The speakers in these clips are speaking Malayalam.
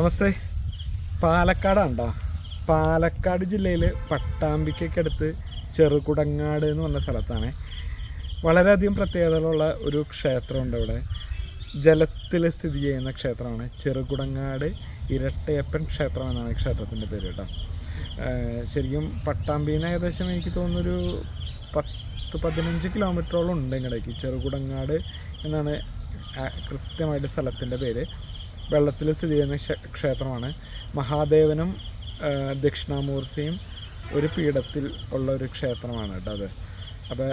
നമസ്തേ. പാലക്കാടാണ്ടോ? പാലക്കാട് ജില്ലയിൽ പട്ടാമ്പിക്കടുത്ത് ചെറുകുടങ്ങാട് എന്ന് പറഞ്ഞ സ്ഥലത്താണ്. വളരെയധികം പ്രത്യേകതകളുള്ള ഒരു ക്ഷേത്രമുണ്ട് ഇവിടെ ജലത്തിൽ സ്ഥിതി ചെയ്യുന്ന ക്ഷേത്രമാണ്. ചെറുകുടങ്ങാട് ഇരട്ടയപ്പൻ ക്ഷേത്രം എന്നാണ് ക്ഷേത്രത്തിന്റെ പേര് കേട്ടോ. ശരിക്കും പട്ടാമ്പിയിൽ നിന്ന് ഏകദേശം എനിക്ക് തോന്നുന്നൊരു പത്ത് പതിനഞ്ച് കിലോമീറ്ററോളം ഉണ്ട് ഇങ്ങടേക്ക്. ചെറുകുടങ്ങാട് എന്നാണ് കൃത്യമായിട്ട് സ്ഥലത്തിന്റെ പേര്. വെള്ളത്തിൽ സ്ഥിതി ചെയ്യുന്ന ക്ഷേത്രമാണ്. മഹാദേവനും ദക്ഷിണാമൂർത്തിയും ഒരു പീഠത്തിൽ ഉള്ള ഒരു ക്ഷേത്രമാണ് കേട്ടോ അത്. അപ്പോൾ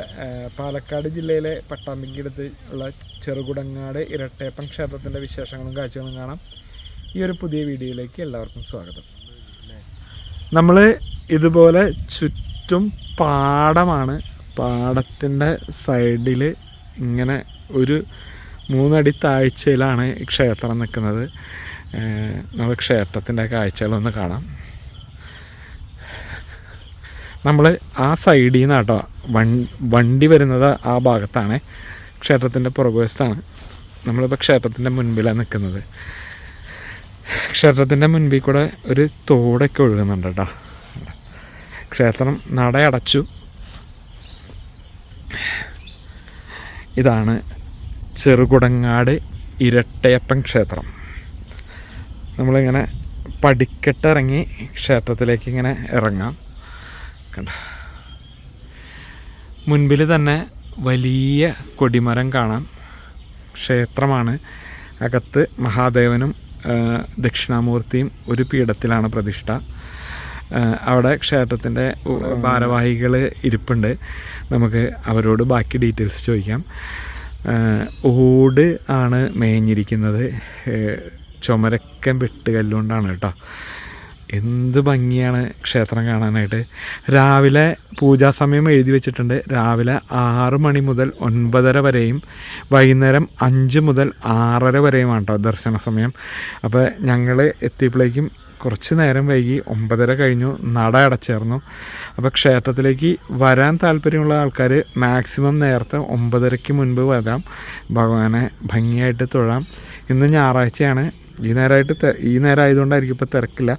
പാലക്കാട് ജില്ലയിലെ പട്ടാമ്പിക്കടുത്ത് ഉള്ള ചെറുകുടങ്ങാട് ഇരട്ടയപ്പൻ ക്ഷേത്രത്തിന്റെ വിശേഷങ്ങളും കാഴ്ചകളും കാണാം. ഈ ഒരു പുതിയ വീഡിയോയിലേക്ക് എല്ലാവർക്കും സ്വാഗതം. നമ്മൾ ഇതുപോലെ ചുറ്റും പാടമാണ്. പാടത്തിന്റെ സൈഡിൽ ഇങ്ങനെ ഒരു മൂന്നടി താഴ്ചയിലാണ് ക്ഷേത്രം നിൽക്കുന്നത്. നമുക്ക് ക്ഷേത്രത്തിന്റെ കാഴ്ചകളൊന്ന് കാണാം. നമ്മൾ ആ സൈഡിൽ നിന്ന് കേട്ടോ വണ്ടി വരുന്നത് ആ ഭാഗത്താണ്. ക്ഷേത്രത്തിന്റെ പുറകുവശത്താണ്. നമ്മളിപ്പോൾ ക്ഷേത്രത്തിന്റെ മുൻപിലാണ് നിൽക്കുന്നത്. ക്ഷേത്രത്തിന്റെ മുൻപിൽ കൂടെ ഒരു തോടൊക്കെ ഒഴുകുന്നുണ്ട് കേട്ടോ. ക്ഷേത്രം നടയടച്ചു. ഇതാണ് ചെറുകുടങ്ങാട് ഇരട്ടയപ്പൻ ക്ഷേത്രം. നമ്മളിങ്ങനെ പടിക്കെട്ടിറങ്ങി ക്ഷേത്രത്തിലേക്ക് ഇങ്ങനെ ഇറങ്ങാം. കണ്ട? മുൻപിൽ തന്നെ വലിയ കൊടിമരം കാണാം. ക്ഷേത്രമാണ്. അകത്ത് മഹാദേവനും ദക്ഷിണാമൂർത്തിയും ഒരു പീഠത്തിലാണ് പ്രതിഷ്ഠ. അവിടെ ക്ഷേത്രത്തിന്റെ ഭാരവാഹികൾ ഇരിപ്പുണ്ട്. നമുക്ക് അവരോട് ബാക്കി ഡീറ്റെയിൽസ് ചോദിക്കാം. ഓട് ആണ് മേഞ്ഞിരിക്കുന്നത്. ചുമരക്കൻ വെട്ടുകല്ലുകൊണ്ടാണ് കേട്ടോ. എന്ത് ഭംഗിയാണ് ക്ഷേത്രം കാണാനായിട്ട്. രാവിലെ പൂജാസമയം എഴുതി വെച്ചിട്ടുണ്ട്. രാവിലെ ആറ് മണി മുതൽ ഒൻപതര വരെയും വൈകുന്നേരം അഞ്ച് മുതൽ ആറര വരെയുമാണ് കേട്ടോ ദർശന സമയം. അപ്പോൾ ഞങ്ങൾ എത്തിയപ്പോഴേക്കും കുറച്ച് നേരം വൈകി ഒമ്പതര കഴിഞ്ഞു നട അടച്ചേർന്നു അപ്പോൾ ക്ഷേത്രത്തിലേക്ക് വരാൻ താല്പര്യമുള്ള ആൾക്കാർ മാക്സിമം നേരത്തെ ഒമ്പതരയ്ക്ക് മുൻപ് വരാം. ഭഗവാനെ ഭംഗിയായിട്ട് തൊഴാം. ഇന്ന് ഞായറാഴ്ചയാണ്. ഈ നേരമായിട്ട് ഈ നേരം ആയതുകൊണ്ടായിരിക്കും ഇപ്പോൾ തിരക്കില്ല.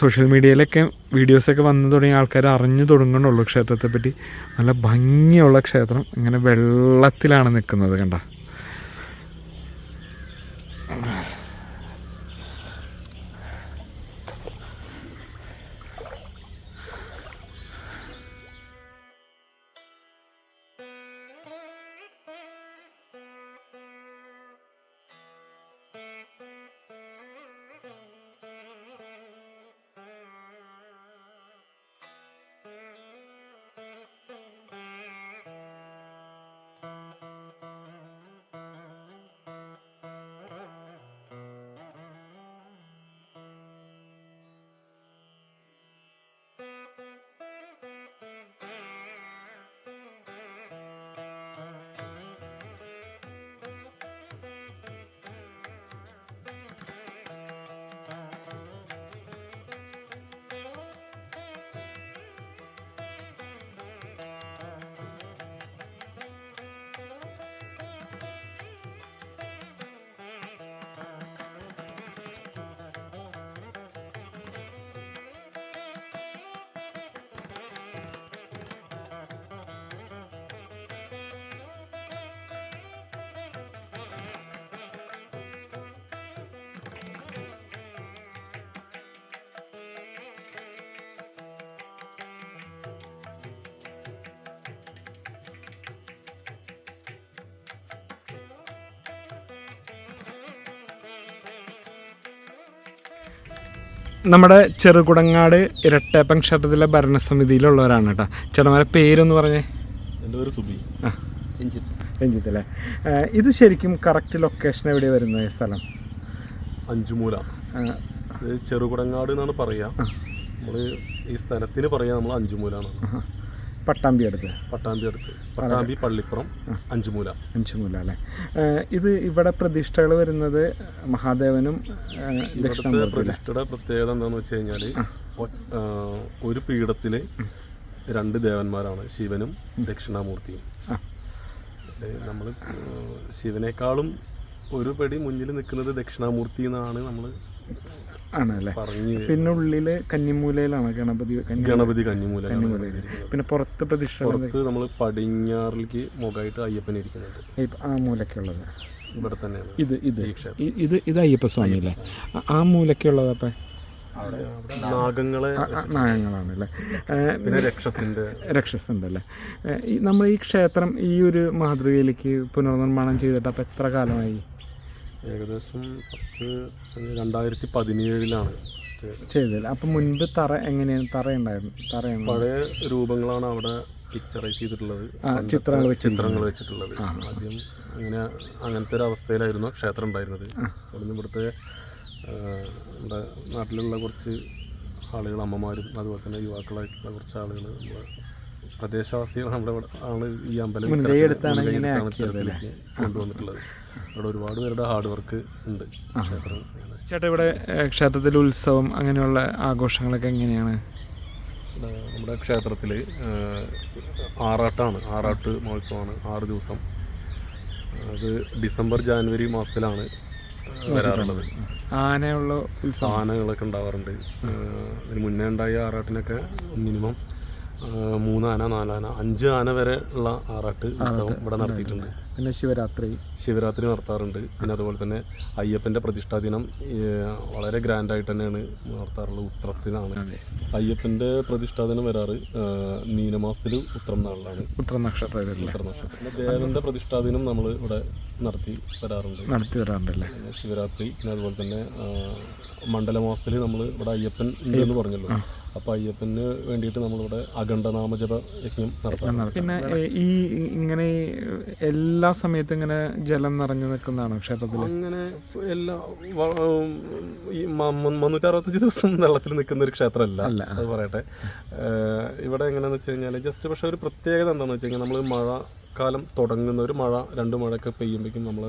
സോഷ്യൽ മീഡിയയിലൊക്കെ വീഡിയോസൊക്കെ വന്നു തുടങ്ങിയ ആൾക്കാർ അറിഞ്ഞു തുടങ്ങണുള്ളൂ ക്ഷേത്രത്തെപ്പറ്റി. നല്ല ഭംഗിയുള്ള ക്ഷേത്രം. ഇങ്ങനെ വെള്ളത്തിലാണ് നിൽക്കുന്നത് കണ്ട. നമ്മുടെ ചെറുകുടങ്ങാട് ഇരട്ടേപ്പൻ ക്ഷേത്രത്തിലെ ഭരണസമിതിയിലുള്ളവരാണ് കേട്ടോ. ചേട്ടന്മാരെ പേരൊന്ന് പറഞ്ഞേ. എന്റെ പേര് സുബി. ആ. രഞ്ജിത്ത്. രഞ്ജിത്ത് അല്ലേ? ഇത് ശരിക്കും കറക്റ്റ് ലൊക്കേഷൻ എവിടെ വരുന്ന ഈ സ്ഥലം? അഞ്ചുമൂല. ഇത് ചെറുകുടങ്ങാട് എന്നാണ് പറയുക. നമ്മൾ ഈ സ്ഥലത്തിന് പറയാ നമ്മൾ അഞ്ചുമൂല എന്നാണ്. ആഹാ. പട്ടാമ്പി അടുത്ത്. പട്ടാമ്പി അടുത്ത്. പട്ടാമ്പി പള്ളിപ്പുറം അഞ്ചുമൂല. അഞ്ചുമൂല അല്ലേ? ഇത് ഇവിടെ പ്രതിഷ്ഠകൾ വരുന്നത് മഹാദേവനും പ്രതിഷ്ഠയുടെ പ്രത്യേകത എന്താണെന്ന് വെച്ച് കഴിഞ്ഞാൽ ഒരു പീഠത്തിൽ രണ്ട് ദേവന്മാരാണ് ശിവനും ദക്ഷിണാമൂർത്തിയും. നമ്മൾ ശിവനേക്കാളും ഒരു പടി മുന്നിൽ നിൽക്കുന്നത് ദക്ഷിണാമൂർത്തി എന്നാണ് നമ്മൾ ആണല്ലേ? പറഞ്ഞ് പിന്നെ ഉള്ളിൽ കന്നിമൂലയിലാണ് ഗണപതി കന്നി ഗണപതി കന്നിമൂല പിന്നെ പുറത്ത് പ്രതിഷ്ഠ പുറത്ത് നമ്മൾ പടിഞ്ഞാറിലേക്ക് മുഖമായിട്ട് അയ്യപ്പൻ ഇരിക്കുന്നുണ്ട് ഈ- ആ മൂലക്കുള്ളത്. ഇവിടെ തന്നെയാണ്. ഇത് ഇത്. ഇത് ഇ- ഇത് ഇത് അയ്യപ്പസ്വാമി അല്ലേ? ആ- ആ മൂലക്കുള്ളത് അപ്പം? നാഗങ്ങളെ നായങ്ങളാണല്ലേ പിന്നെ രക്ഷസിന്റെ രക്ഷസുണ്ടല്ലേ നമ്മൾ ഈ ക്ഷേത്രം ഈ ഒരു മാതൃകയിലേക്ക് പുനർനിർമ്മാണം ചെയ്തിട്ട് അപ്പം എത്ര കാലമായി? ഏകദേശം ഫസ്റ്റ് രണ്ടായിരത്തി പതിനേഴിലാണ് ഫസ്റ്റ് ചെയ്തത്. അപ്പം മുൻപ് തറ എങ്ങനെയാണ് തറ ഉണ്ടായിരുന്നു. തറയാണ് പഴയ രൂപങ്ങളാണ് അവിടെ പിക്ചറൈസ് ചെയ്തിട്ടുള്ളത്. ചിത്രങ്ങൾ ചിത്രങ്ങൾ വെച്ചിട്ടുള്ളത്. ആദ്യം അങ്ങനെ അങ്ങനത്തെ ഒരു അവസ്ഥയിലായിരുന്നു ക്ഷേത്രം ഉണ്ടായിരുന്നത്. അവിടുന്ന് ഇവിടുത്തെ നമ്മുടെ നാട്ടിലുള്ള കുറച്ച് ആളുകൾ അമ്മമാരും അതുപോലെ തന്നെ യുവാക്കളായിട്ടുള്ള കുറച്ച് ആളുകൾ നമ്മുടെ പ്രദേശവാസികൾ നമ്മുടെ ഇവിടെ ആണ് ഈ അമ്പലം ഇത്തരത്തിലേക്ക് കൊണ്ടുവന്നിട്ടുള്ളത്. അവിടെ ഒരുപാട് പേരുടെ ഹാർഡ് വർക്ക് ഉണ്ട്. ക്ഷേത്രം ചേട്ടാ ഇവിടെ ക്ഷേത്രത്തിലെ ഉത്സവം അങ്ങനെയുള്ള ആഘോഷങ്ങളൊക്കെ എങ്ങനെയാണ്? നമ്മുടെ ക്ഷേത്രത്തിൽ ആറാട്ടാണ്. ആറാട്ട് മഹോത്സവമാണ് ആറ് ദിവസം. അത് ഡിസംബർ ജാനുവരി മാസത്തിലാണ് വരാറുള്ളത്. ആനയുള്ള ആനകളൊക്കെ ഉണ്ടാവാറുണ്ട്. അതിന് മുന്നേ ഉണ്ടായ ആറാട്ടിനൊക്കെ മിനിമം മൂന്നാന നാലാന അഞ്ച് ആന വരെ ഉള്ള ആറാട്ട് ഉത്സവം ഇവിടെ നടത്തിയിട്ടുണ്ട്. പിന്നെ ശിവരാത്രി. ശിവരാത്രി നടത്താറുണ്ട്. പിന്നെ അതുപോലെ തന്നെ അയ്യപ്പന്റെ പ്രതിഷ്ഠാ ദിനം വളരെ ഗ്രാൻഡായിട്ട് തന്നെയാണ് നടത്താറുള്ളത്. ഉത്രത്തിനാണ്. അയ്യപ്പന്റെ പ്രതിഷ്ഠാ ദിനം വരാറ് മീനമാസത്തിൽ ഉത്രം നാളിലാണ് ഉത്രം നക്ഷത്ര പിന്നെ ദേവന്റെ പ്രതിഷ്ഠാ ദിനം നമ്മൾ ഇവിടെ നടത്തി വരാറുണ്ട്. നടത്തി വരാറുണ്ടല്ലേ? ശിവരാത്രി പിന്നെ അതുപോലെ തന്നെ മണ്ഡലമാസത്തിൽ നമ്മൾ ഇവിടെ അയ്യപ്പൻ ഉണ്ടെന്ന് പറഞ്ഞല്ലോ. അപ്പോൾ അയ്യപ്പന് വേണ്ടിയിട്ട് നമ്മളിവിടെ അഖണ്ഡനാമജപ യജ്ഞം നടത്താം പിന്നെ ഈ ഇങ്ങനെ എല്ലാ സമയത്തും ഇങ്ങനെ ജലം നിറഞ്ഞു നിൽക്കുന്നതാണ് ക്ഷേത്രത്തിൽ അങ്ങനെ എല്ലാ ഈ മുന്നൂറ്റി അറുപത്തഞ്ച് ദിവസം വെള്ളത്തിൽ നിൽക്കുന്ന ഒരു ക്ഷേത്രമല്ല. അത് പറയട്ടെ. ഇവിടെ എങ്ങനെയാണെന്ന് വെച്ച് കഴിഞ്ഞാൽ ജസ്റ്റ് പക്ഷേ ഒരു പ്രത്യേകത എന്താണെന്ന് വെച്ച് കഴിഞ്ഞാൽ നമ്മൾ മഴ കാലം തുടങ്ങുന്ന ഒരു മഴ രണ്ട് മഴയൊക്കെ പെയ്യുമ്പോഴേക്കും നമ്മൾ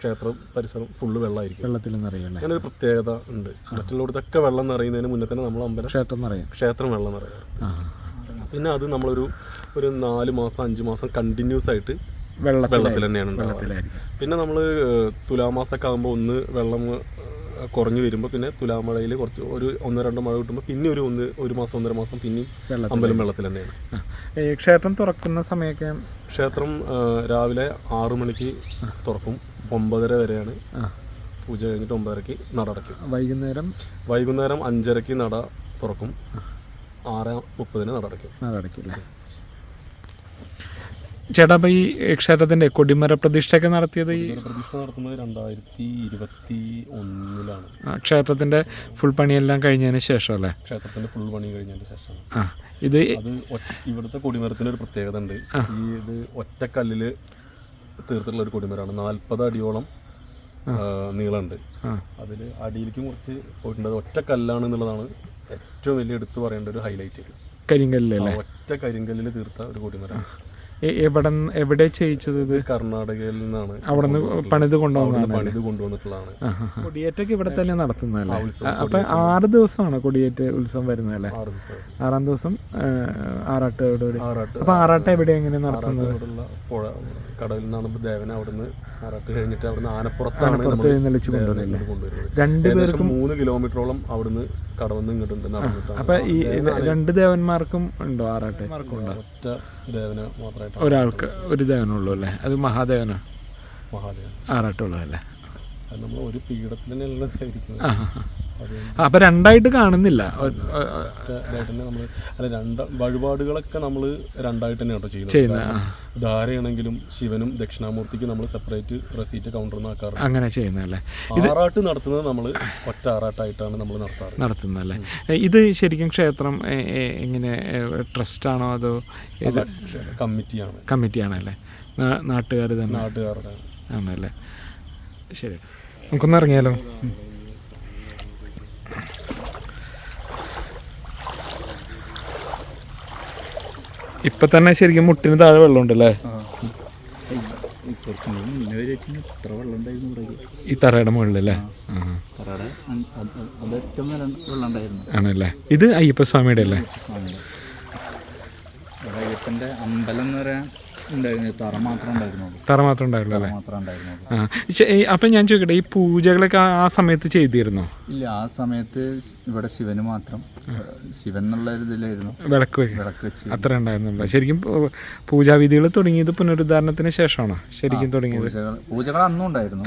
ക്ഷേത്രം പരിസരം ഫുള്ള് വെള്ളമായിരിക്കും വെള്ളത്തിൽ നിറയല്ലേ അങ്ങനെ ഒരു പ്രത്യേകത ഉണ്ട്. മറ്റുള്ളവിടത്തൊക്കെ വെള്ളം നിറയുന്നതിന് മുന്നേ തന്നെ നമ്മൾ അമ്പലം ക്ഷേത്രം നിറയും ക്ഷേത്രം വെള്ളം നിറയാറ് പിന്നെ അത് നമ്മളൊരു ഒരു നാല് മാസം അഞ്ച് മാസം കണ്ടിന്യൂസ് ആയിട്ട് വെള്ളത്തിൽ വെള്ളത്തിൽ തന്നെയാണ് ഉണ്ടാവുക. പിന്നെ നമ്മൾ തുലാമാസമൊക്കെ ആകുമ്പോൾ ഒന്ന് വെള്ളം കുറഞ്ഞു വരുമ്പോൾ പിന്നെ തുലാമഴയിൽ കുറച്ച് ഒരു ഒന്നോ രണ്ടോ മഴ കിട്ടുമ്പോൾ പിന്നെ ഒരു ഒന്ന് ഒരു മാസം ഒന്നര മാസം പിന്നെയും അമ്പലം വെള്ളത്തിൽ തന്നെയാണ്. ക്ഷേത്രം തുറക്കുന്ന സമയമൊക്കെ ക്ഷേത്രം രാവിലെ ആറു മണിക്ക് തുറക്കും. ഒമ്പതര വരെയാണ്. പൂജ കഴിഞ്ഞിട്ട് ഒമ്പതരക്ക് നട അടയ്ക്കും. വൈകുന്നേരം? വൈകുന്നേരം അഞ്ചരക്ക് നട തുറക്കും. ആറ് മുപ്പതിന് നട അടയ്ക്കും. നട ചേട്ടാ അപ്പോൾ ഈ ക്ഷേത്രത്തിന്റെ കൊടിമര പ്രതിഷ്ഠയൊക്കെ നടത്തിയത് ഈ പ്രതിഷ്ഠ നടത്തുന്നത് രണ്ടായിരത്തി ഇരുപത്തി ഒന്നിലാണ്. ക്ഷേത്രത്തിന്റെ ഫുൾ പണിയെല്ലാം കഴിഞ്ഞതിന് ശേഷം അല്ലേ? ക്ഷേത്രത്തിന്റെ ഫുൾ പണി കഴിഞ്ഞതിന് ശേഷം ആ ഇത് അത് ഇവിടുത്തെ കൊടിമരത്തിന് ഒരു പ്രത്യേകത ഉണ്ട്. ഈ ഇത് ഒറ്റക്കല്ലിൽ തീർത്തിട്ടുള്ള ഒരു കൊടിമരമാണ്. നാൽപ്പത് അടിയോളം നീളമുണ്ട്. ആ. അതിൽ അടിയിലേക്ക് കുറച്ച് പോയിട്ടുണ്ട്. അത് ഒറ്റ കല്ലാണ് എന്നുള്ളതാണ് ഏറ്റവും വലിയ എടുത്തു പറയേണ്ട ഒരു ഹൈലൈറ്റ് കരിങ്കല്ലേ ഒറ്റ കരിങ്കല്ലിൽ തീർത്ത ഒരു കൊടിമരം. എവിടെ എവിടെ ചെയ്യിച്ചത് ഇത്? കർണാടകയിൽ നിന്നാണ് അവിടെ നിന്ന് പണിത് കൊണ്ടുവന്നതാണ് പണിത് കൊണ്ടുവന്നിട്ടുള്ളതാണ്. കൊടിയേറ്റൊക്കെ ഇവിടെ തന്നെ നടത്തുന്നതല്ലേ അപ്പൊ ആറ് ദിവസമാണ് കൊടിയേറ്റ് ഉത്സവം വരുന്നതല്ലേ ആറ് ദിവസം ആറാം ദിവസം ആ, ആറാട്ടോടുകൂടി ആറാട്ട് അപ്പൊ ആറാട്ട് എവിടെ എങ്ങനെ നടത്തുന്നത്? കടലിൽ നിന്നാണ് ദേവൻ ദേവനെ അവിടുന്ന് ആറാട്ട് കഴിഞ്ഞിട്ട് അവിടുന്ന് ആനപ്പുറത്താണ് ഇങ്ങോട്ട് കൊണ്ടുവരുന്നത്. രണ്ട് ഏകദേശം മൂന്ന് കിലോമീറ്ററോളം അവിടുന്ന് കടവന്ന് ഇങ്ങോട്ടുണ്ട് നടന്നിട്ടാണ്. അപ്പൊ ഈ രണ്ട് ദേവന്മാർക്കും ഉണ്ടോ ആറാട്ട്? ഒറ്റ ദേവന് മാത്രമായിട്ട് ഒരാൾക്ക് ഒരു ദേവനുള്ളൂ അല്ലേ? അത് മഹാദേവനാ? മഹാദേവൻ. ആറാട്ടുള്ളതല്ലേ? അല്ലേ നമ്മൾ ഒരു പീഠത്തിൽ തന്നെയല്ല അപ്പൊ രണ്ടായിട്ട് കാണുന്നില്ല. നമ്മൾ അല്ല രണ്ട് വഴിപാടുകളൊക്കെ നമ്മൾ രണ്ടായിട്ട് തന്നെ കേട്ടോ ചെയ്യുന്നത് ധാരയാണെങ്കിലും ശിവനും ദക്ഷിണാമൂർത്തിക്ക് നമ്മൾ സെപ്പറേറ്റ് റെസീറ്റ് കൗണ്ടർ ആക്കാറ് അങ്ങനെ ചെയ്യുന്നല്ലേ ആറാട്ട് നടത്തുന്നത് നമ്മൾ ഒറ്റ ആറാട്ടായിട്ടാണ് നമ്മൾ നടത്താറ്. നടത്തുന്നല്ലേ ഇത് ശരിക്കും ക്ഷേത്രം എങ്ങനെ ട്രസ്റ്റ് ആണോ ട്രസ്റ്റാണോ അതോ കമ്മിറ്റിയാണ്. കമ്മിറ്റിയാണല്ലേ? നാട്ടുകാർ തന്നെ. നാട്ടുകാരുടെ. ആണല്ലേ? ശരി. നമുക്കൊന്ന് ഇറങ്ങിയാലോ? ഇപ്പൊ തന്നെ ശരിക്കും മുട്ടിന് താഴെ വെള്ളമുണ്ടല്ലേ? ഈ തറയുടെ മുകളിലല്ലേ? ആണല്ലേ? ഇത് അയ്യപ്പസ്വാമിയുടെ. അല്ലേ അയ്യപ്പന്റെ അമ്പലം എന്ന് പറയാൻ ഉണ്ടായിരുന്നു തറ ഉണ്ടായിരുന്നുള്ളൂ. അല്ലേ അപ്പം ഞാൻ ചോദിക്കട്ടെ ഈ പൂജകളൊക്കെ ആ- സമയത്ത് ചെയ്തിരുന്നോ? ഇല്ല ആ സമയത്ത് ഇവിടെ ശിവന് മാത്രം. ശിവൻ എന്നുള്ള ഇതിലായിരുന്നു. വിളക്ക് വിളക്ക് വെച്ച്. അത്ര ഉണ്ടായിരുന്നുള്ളൂ. ശരിക്കും പൂജാവിധികൾ തുടങ്ങിയത് പുനരുദ്ധാരണത്തിന് ശേഷമാണോ? ശരിക്കും തുടങ്ങിയത്? പൂജകൾ അന്നും ഉണ്ടായിരുന്നു.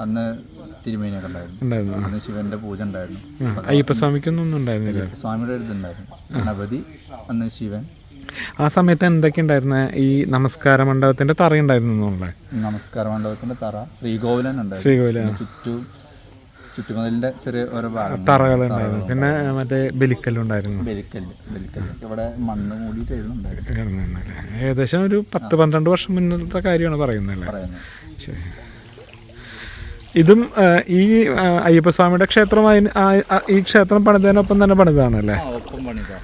അന്ന് തിരുമേനിയൊക്കെ ഉണ്ടായിരുന്നു. അന്ന് ശിവന്റെ പൂജ ഉണ്ടായിരുന്നു. അയ്യപ്പസ്വാമിക്കൊന്നും ഉണ്ടായിരുന്നില്ല? സ്വാമിയുടെ ഒരു ഇതുണ്ടായിരുന്നു. ഗണപതി അന്ന് ശിവൻ ആ സമയത്ത് എന്തൊക്കെ ഉണ്ടായിരുന്ന ഈ നമസ്കാര മണ്ഡപത്തിന്റെ തറ ഉണ്ടായിരുന്നു നമസ്കാര മണ്ഡപത്തിന്റെ തറ ശ്രീകോവിലൻ ഉണ്ടായിരുന്നു. ശ്രീകോവില പിന്നെ ചുറ്റു ചുറ്റുമതിലിന്റെ ചെറിയ ഓരോ ഉണ്ടായിരുന്നു. പിന്നെ മറ്റേ ബലിക്കല്ലുണ്ടായിരുന്നു ബലിക്കല്ല് ബലിക്കല്ല്. ഇവിടെ മണ്ണ് മൂടിയിട്ടായിരുന്നു ഏകദേശം ഒരു പത്ത് പന്ത്രണ്ട് വർഷം മുന്നത്തെ കാര്യമാണ് പറയുന്നല്ലേ പറയുന്നത്. ശരി. ഇതും ഈ അയ്യപ്പസ്വാമിയുടെ ക്ഷേത്രം ഈ ക്ഷേത്രം പണിതതിനൊപ്പം തന്നെ പണിതാണല്ലേ? ഒപ്പം പണിതാ.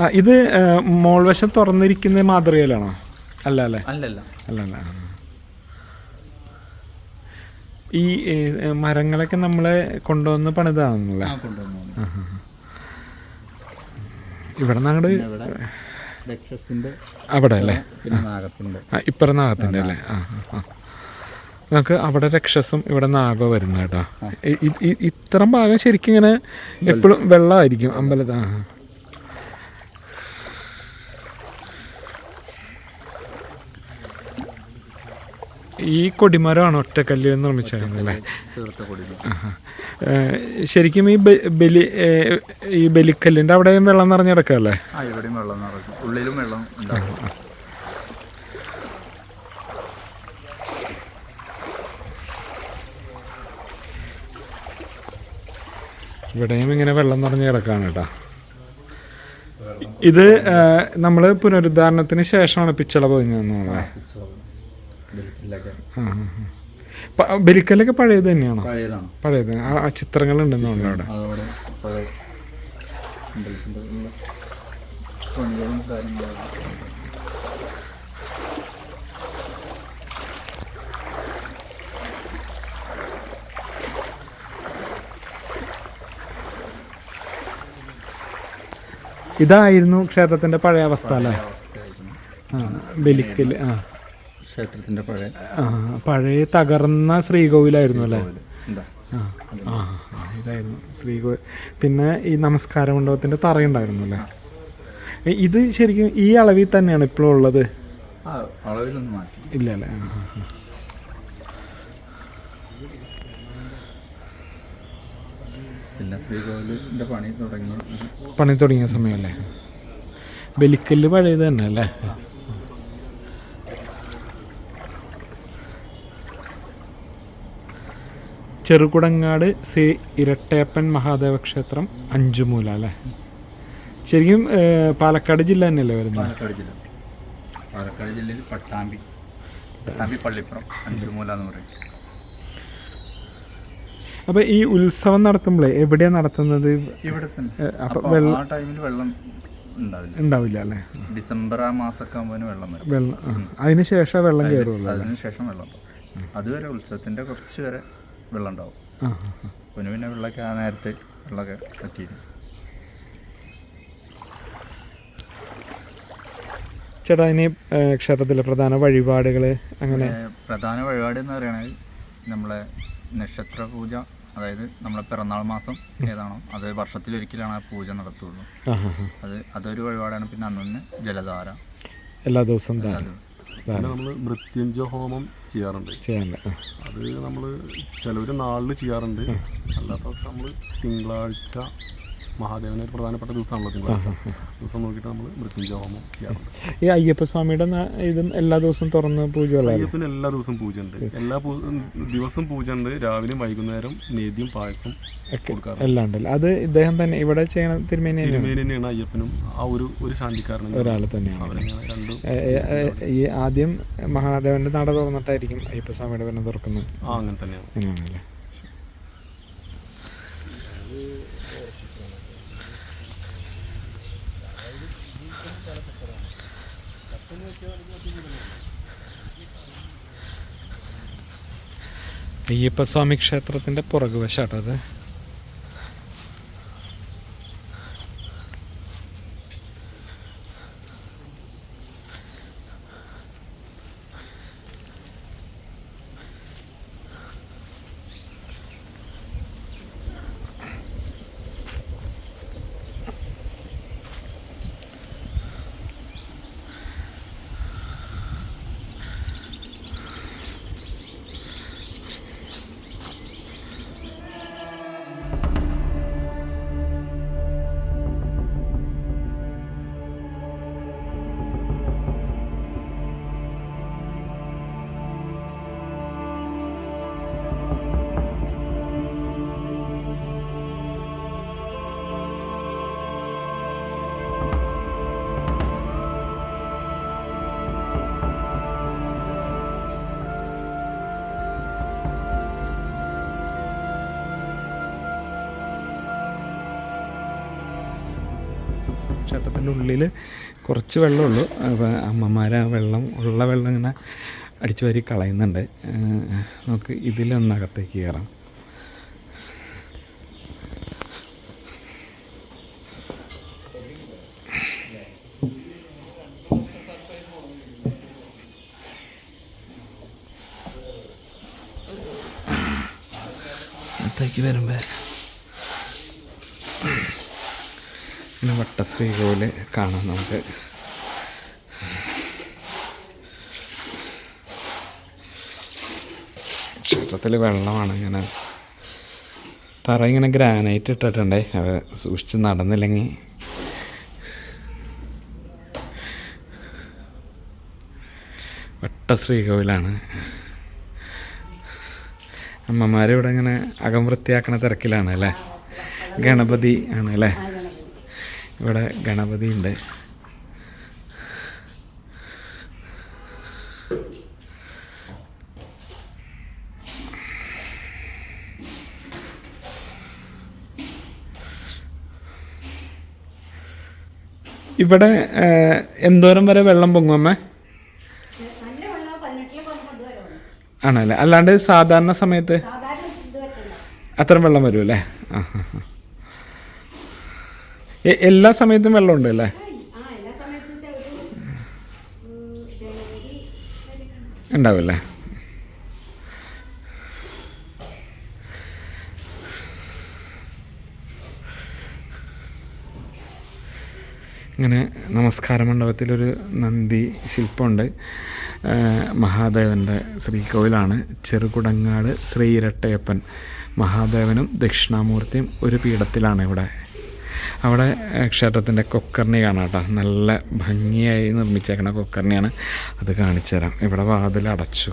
ഇത് മോൾവശം തുറന്നിരിക്കുന്ന മാതൃകയിലാണോ? അല്ല അല്ലേ? അല്ലല്ല. അല്ല അല്ല? ആ. ഈ മരങ്ങളൊക്കെ നമ്മളെ കൊണ്ടുവന്ന് പണിതാണെന്നല്ലേ? ഇവിടെ നിന്ന് അങ്ങോട്ട് ഇവിടെ രക്ഷസിന്റെ അവിടെ അല്ലേ? ഇപ്പറ നാഗത്തിന്റെ നാഗത്തിന്റെ. അല്ലേ? ആ ആ, ആ. നമുക്ക് അവിടെ രക്ഷസും ഇവിടെ നാഗോ വരുന്ന കേട്ടോ. ഇ- ഇ- ഇ- ഇത്രയും ഭാഗം ശരിക്കും ഇങ്ങനെ എപ്പോഴും വെള്ളമായിരിക്കും അമ്പലത്തിൽ. ഈ കൊടിമരമാണ് ഒറ്റക്കല്ലിൽ നിർമ്മിച്ചിരുന്നല്ലേ ശരിക്കും ഈ ബലി ഈ ബലിക്കല്ലിന്റെ അവിടെയും വെള്ളം നിറഞ്ഞു കിടക്കല്ലേ ഇവിടെയും വെള്ളം നിറഞ്ഞു. ഉള്ളിലും വെള്ളം ഇവിടെയും ഇങ്ങനെ വെള്ളം നിറഞ്ഞു കിടക്കാണ് കേട്ടോ. ഇത് നമ്മൾ പുനരുദ്ധാരണത്തിന് ശേഷമാണ് പിച്ചള പൊതിഞ്ഞതെന്നുള്ളത് ബലിക്കല്ലൊക്കെ പഴയത് തന്നെയാണോ? പഴയത്. ആ ചിത്രങ്ങൾ ചിത്രങ്ങളുണ്ടെന്നുള്ളൂ അവിടെ. ഇതായിരുന്നു ക്ഷേത്രത്തിന്റെ പഴയ അവസ്ഥ അല്ലേ? ആ ബലിക്കൽ ആ. ക്ഷേത്രത്തിന്റെ പഴയ പഴയ തകർന്ന ശ്രീകോവിലായിരുന്നു അല്ലേ? ആ ഇതായിരുന്നു. ശ്രീകോവിൽ പിന്നെ ഈ നമസ്കാര മണ്ഡപത്തിന്റെ തറയുണ്ടായിരുന്നു അല്ലേ? ഇത് ശരിക്കും ഈ അളവിൽ തന്നെയാണ് ഇപ്പോഴും ഉള്ളത്? ഇല്ല അല്ലേ. പിന്നെ ശ്രീകോവിലിന്റെ പണി തുടങ്ങി. പണി തുടങ്ങിയ സമയമല്ലേ? ബലിക്കല്ല് പഴയത് തന്നെ അല്ലേ? ചെറുകുടങ്ങാട് ശ്രീ ഇരട്ടയപ്പൻ മഹാദേവ ക്ഷേത്രം അഞ്ചുമൂല അല്ലേ? ശരിക്കും പാലക്കാട് ജില്ല തന്നെയല്ലേ വരുന്നത്? പാലക്കാട് ജില്ല. പാലക്കാട് ജില്ലയിൽ പട്ടാമ്പി. പട്ടാമ്പി പള്ളിപ്പുറം അഞ്ചുമൂല എന്ന് പറയും. അപ്പോൾ ഈ ഉത്സവം നടത്തുമ്പോഴേ എവിടെയാണ് നടത്തുന്നത്? ഇവിടെ തന്നെ. അപ്പൊ അപ്പൊ ആ ടൈമിൽ വെള്ളം ഉണ്ടാവില്ല. അല്ലേ? ഡിസംബർ ആ മാസമൊക്കെ ആകുമ്പോൾ വെള്ളം വരും. വെള്ളം അതിനുശേഷം വെള്ളം കയറുള്ളൂ അതിനുശേഷം വെള്ളം അതുവരെ ഉത്സവത്തിന്റെ കുറച്ച് വരെ വെള്ളം ഉണ്ടാവും. പിന്നെ പിന്നെ വെള്ളമൊക്കെ ആ നേരത്തെ വെള്ളമൊക്കെ പറ്റിയിരുന്നു ചേട്ടാ ഇനി ക്ഷേത്രത്തിലെ പ്രധാന വഴിപാടുകൾ അങ്ങനെ? പ്രധാന വഴിപാട് എന്ന് പറയുന്നത് നമ്മളെ നക്ഷത്ര പൂജ അതായത് നമ്മളെ പിറന്നാൾ മാസം ഏതാണോ അത് വർഷത്തിലൊരിക്കലാണ് ആ പൂജ നടത്തുള്ളൂ. അത് അതൊരു വഴിപാടാണ്. പിന്നെ അന്നു ജലധാര. എല്ലാ ദിവസവും. പിന്നെ നമ്മൾ മൃത്യുഞ്ജ ഹോമം ചെയ്യാറുണ്ട്. അത് നമ്മൾ ചിലവർ നാളിൽ ചെയ്യാറുണ്ട്. അല്ലാത്ത പക്ഷെ നമ്മൾ തിങ്കളാഴ്ച മഹാദേവന് ഒരു പ്രധാനപ്പെട്ട ദിവസമാണല്ലോ തിങ്കളാഴ്ച. ദിവസം നോക്കിയിട്ട് നമ്മൾ മൃത്യുഞ്ജയ ഹോമം ചെയ്യാറുണ്ട്. ഈ അയ്യപ്പ സ്വാമിയുടെ ഇതും എല്ലാ ദിവസവും തുറന്ന് പൂജ അയ്യപ്പന് എല്ലാ ദിവസവും പൂജ ഉണ്ട്. എല്ലാ ദിവസവും ദിവസം പൂജ ഉണ്ട്. രാവിലെയും വൈകുന്നേരം നേദ്യം പായസം കൊടുക്കാറുണ്ട്. എല്ലാം ഉണ്ടല്ലോ? അത് ഇദ്ദേഹം തന്നെ ഇവിടെ ചെയ്യണ തിരുമേനി തന്നെയാണ്? അയ്യപ്പനും ആ ഒരു ഒരു ശാന്തിക്കാരനും. ഒരാൾ തന്നെയാണ്. ഈ ആദ്യം മഹാദേവന്റെ നട തുറന്നിട്ടായിരിക്കും അയ്യപ്പ സ്വാമിയുടെ പിന്നെ തുറക്കുന്നത്. ആ അങ്ങനെ തന്നെയാണ്. അങ്ങനെയാണല്ലേ? അയ്യപ്പസ്വാമി ക്ഷേത്രത്തിന്റെ പുറകുവശാട്ടോ അത് ക്ഷേത്രത്തിന്റെ ഉള്ളിൽ കുറച്ച് വെള്ളമുള്ളൂ. അപ്പോൾ അമ്മമാർ ആ വെള്ളം ഉള്ള വെള്ളം ഇങ്ങനെ അടിച്ചു വരി കളയുന്നുണ്ട്. നമുക്ക് ഇതിലൊന്നകത്തേക്ക് കയറാം. അകത്തേക്ക് വരുമ്പോൾ പിന്നെ പോലെ കാണാം നമുക്ക്. ക്ഷേത്രത്തിൽ വെള്ളമാണ് ഇങ്ങനെ. തറ ഇങ്ങനെ ഗ്രാനൈറ്റ് ഇട്ടിട്ടുണ്ടേ. അവ സൂക്ഷിച്ച് നടന്നില്ലെങ്കിൽ. വട്ട ശ്രീകോവിലാണ് അമ്മമാരിവിടെ ഇങ്ങനെ അകം വൃത്തിയാക്കണ തിരക്കിലാണ് അല്ലേ? ഗണപതി ആണ് അല്ലേ? ഇവിടെ ഗണപതി ഉണ്ട്. ഇവിടെ എന്തോരം വരെ വെള്ളം പൊങ്ങും അമ്മേ? ആണല്ലേ? അല്ലാണ്ട് സാധാരണ സമയത്ത് അത്രയും വെള്ളം വരും അല്ലേ ആ ആ ആ. എല്ലാ സമയത്തും വെള്ളമുണ്ട് അല്ലേ. ഉണ്ടാവില്ലേ? ഇങ്ങനെ നമസ്കാര മണ്ഡപത്തിലൊരു നന്ദി ശില്പമുണ്ട്. മഹാദേവന്റെ ശ്രീകോവിലാണ് ചെറുകുടങ്ങാട് ശ്രീ ഇരട്ടയപ്പൻ. മഹാദേവനും ദക്ഷിണാമൂർത്തിയും ഒരു പീഠത്തിലാണ് ഇവിടെ അവിടെ ക്ഷേത്രത്തിന്റെ കൊക്കർണി കാണാം കേട്ടോ. നല്ല ഭംഗിയായി നിർമ്മിച്ചേക്കണ കൊക്കർണിയാണ്. അത് കാണിച്ചു തരാം. ഇവിടെ വാതിൽ അടച്ചു.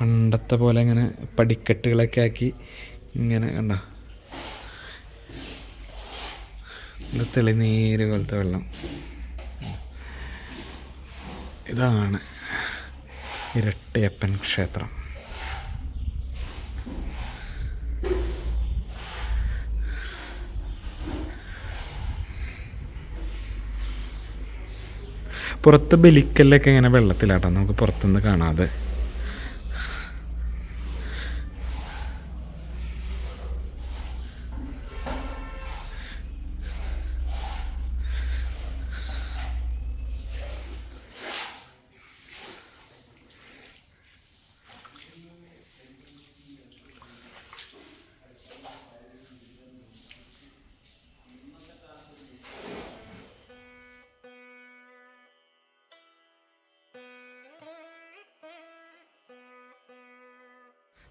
പണ്ടത്തെ പോലെ ഇങ്ങനെ പടിക്കെട്ടുകളൊക്കെ ആക്കി ഇങ്ങനെ കണ്ട? ഇത് തെളിനീര് പോലത്തെ വെള്ളം. ഇതാണ് ഇരട്ടയപ്പൻ ക്ഷേത്രം. പുറത്ത് ബലിക്കല്ലൊക്കെ ഇങ്ങനെ വെള്ളത്തിലാട്ടോ. നമുക്ക് പുറത്തുനിന്ന് കാണാതെ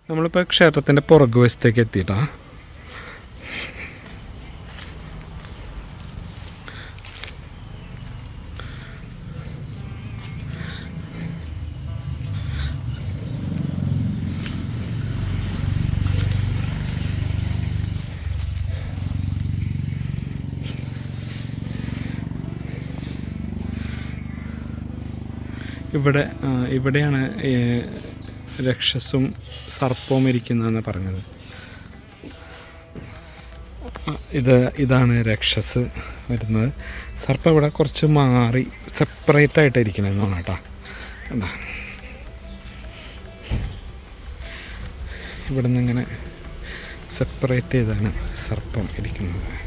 നമ്മളിപ്പോൾ ക്ഷേത്രത്തിന്റെ പുറകു വശത്തേക്ക് എത്തിയിട്ടാ. ഇവിടെ ഇവിടെയാണ് രക്ഷസും സർപ്പവും ഇരിക്കുന്നതെന്ന് പറഞ്ഞത്. ഇത് ഇതാണ് രക്ഷസ് വരുന്നത്. സർപ്പം ഇവിടെ കുറച്ച് മാറി സെപ്പറേറ്റ് ആയിട്ട് ഇരിക്കണമെന്ന് തോന്നാം കേട്ടോ. കണ്ടോ? ഇവിടെ നിന്ന് ഇങ്ങനെ സെപ്പറേറ്റ് ചെയ്താണ് സർപ്പം ഇരിക്കുന്നത്.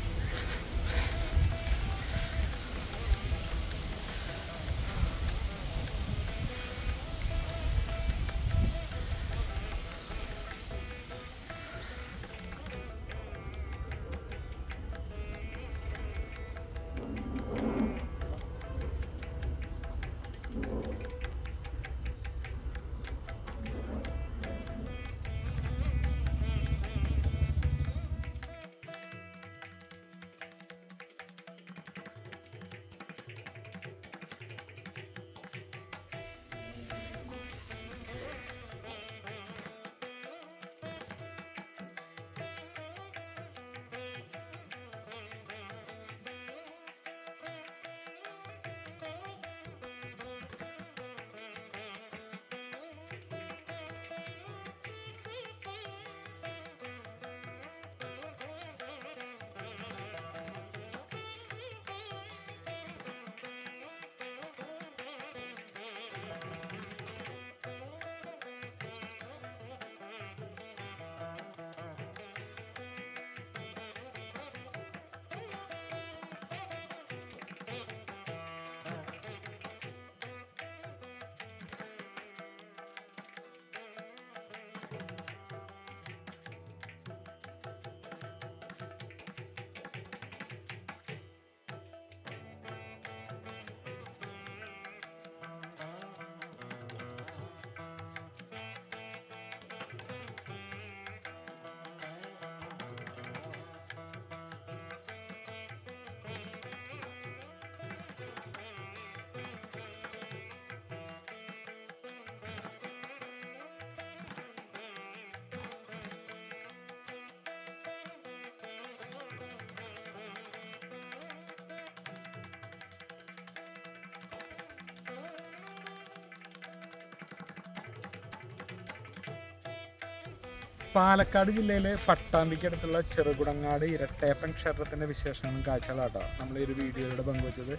പാലക്കാട് ജില്ലയിലെ പട്ടാമ്പിക്കടുത്തുള്ള ചെറുകുടങ്ങാട് ഇരട്ടേപ്പൻ ക്ഷേത്രത്തിന്റെ വിശേഷങ്ങളും കാഴ്ചകളാട്ടോ. നമ്മൾ ഈ ഒരു വീഡിയോയിലൂടെ പങ്കുവച്ചത്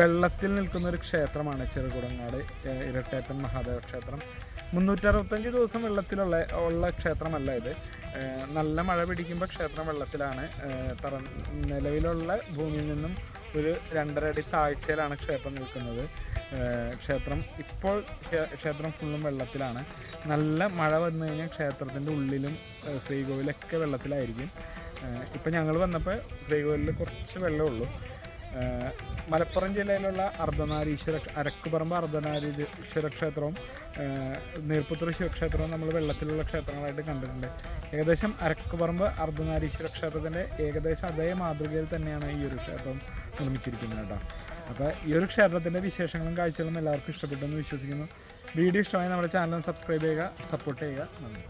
വെള്ളത്തിൽ നിൽക്കുന്ന ഒരു ക്ഷേത്രമാണ് ചെറുകുടങ്ങാട് ഇരട്ടേപ്പൻ മഹാദേവ ക്ഷേത്രം. മുന്നൂറ്ററുപത്തഞ്ച് ദിവസം വെള്ളത്തിലുള്ള ഉള്ള ക്ഷേത്രമല്ല ഇത്. നല്ല മഴ പിടിക്കുമ്പോൾ ക്ഷേത്രം വെള്ളത്തിലാണ്. തറ നിലവിലുള്ള ഭൂമിയിൽ നിന്നും ഒരു രണ്ടര അടി താഴ്ചയിലാണ് ക്ഷേത്രം നിൽക്കുന്നത്. ക്ഷേത്രം ഇപ്പോൾ ക്ഷേത്രം ഫുള്ളും വെള്ളത്തിലാണ്. നല്ല മഴ വന്നു കഴിഞ്ഞാൽ ക്ഷേത്രത്തിന്റെ ഉള്ളിലും ശ്രീകോവിലൊക്കെ വെള്ളത്തിലായിരിക്കും. ഇപ്പം ഞങ്ങൾ വന്നപ്പോൾ ശ്രീകോവിലിൽ കുറച്ച് വെള്ളമേ മലപ്പുറം ജില്ലയിലുള്ള അർദ്ധനാരീശ്വര അരക്കുപറമ്പ് അർദ്ധനാരീശ്വര ക്ഷേത്രവും നീർപ്പുത്തൂർ ശിവക്ഷേത്രവും നമ്മൾ വെള്ളത്തിലുള്ള ക്ഷേത്രങ്ങളായിട്ട് കണ്ടിട്ടുണ്ട്. ഏകദേശം അരക്കുപറമ്പ് അർദ്ധനാരീശ്വര ക്ഷേത്രത്തിന്റെ ഏകദേശം അതേ മാതൃകയിൽ തന്നെയാണ് ഈ ഒരു ക്ഷേത്രം നിർമ്മിച്ചിരിക്കുന്നത് കേട്ടോ. അപ്പോൾ ഈ ഒരു ക്ഷേത്രത്തിന്റെ വിശേഷങ്ങളും കാഴ്ചകളും എല്ലാവർക്കും ഇഷ്ടപ്പെട്ടെന്ന് വിശ്വസിക്കുന്നു. വീഡിയോ ഇഷ്ടമായി നമ്മുടെ ചാനൽ സബ്സ്ക്രൈബ് ചെയ്യുക സപ്പോർട്ട് ചെയ്യുക. നന്ദി.